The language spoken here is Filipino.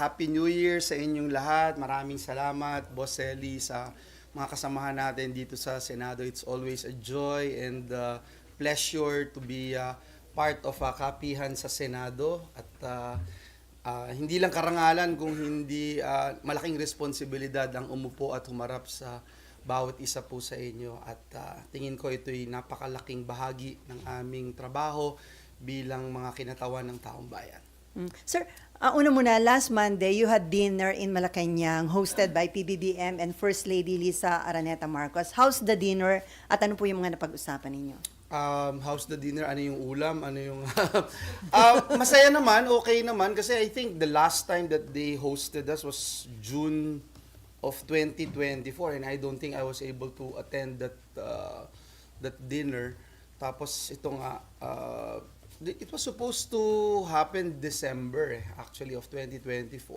Happy New Year sa inyong lahat. Maraming salamat, Boss Eli, sa mga kasamahan natin dito sa Senado. It's always a joy and uh, pleasure to be uh, part of a kapihan sa Senado. At uh, uh, hindi lang karangalan kung hindi uh, malaking responsibilidad ang umupo at humarap sa bawat isa po sa inyo. At uh, tingin ko ito'y napakalaking bahagi ng aming trabaho bilang mga kinatawan ng taong bayan. Mm. Sir, uh, una muna, last Monday, you had dinner in Malacanang hosted by PBBM and First Lady Lisa Araneta Marcos. How's the dinner at ano po yung mga napag-usapan ninyo? um, how's the dinner, ano yung ulam, ano yung... Ah, masaya naman, okay naman, kasi I think the last time that they hosted us was June of 2024 and I don't think I was able to attend that uh, that dinner. Tapos ito nga, uh, it was supposed to happen December eh, actually of 2024.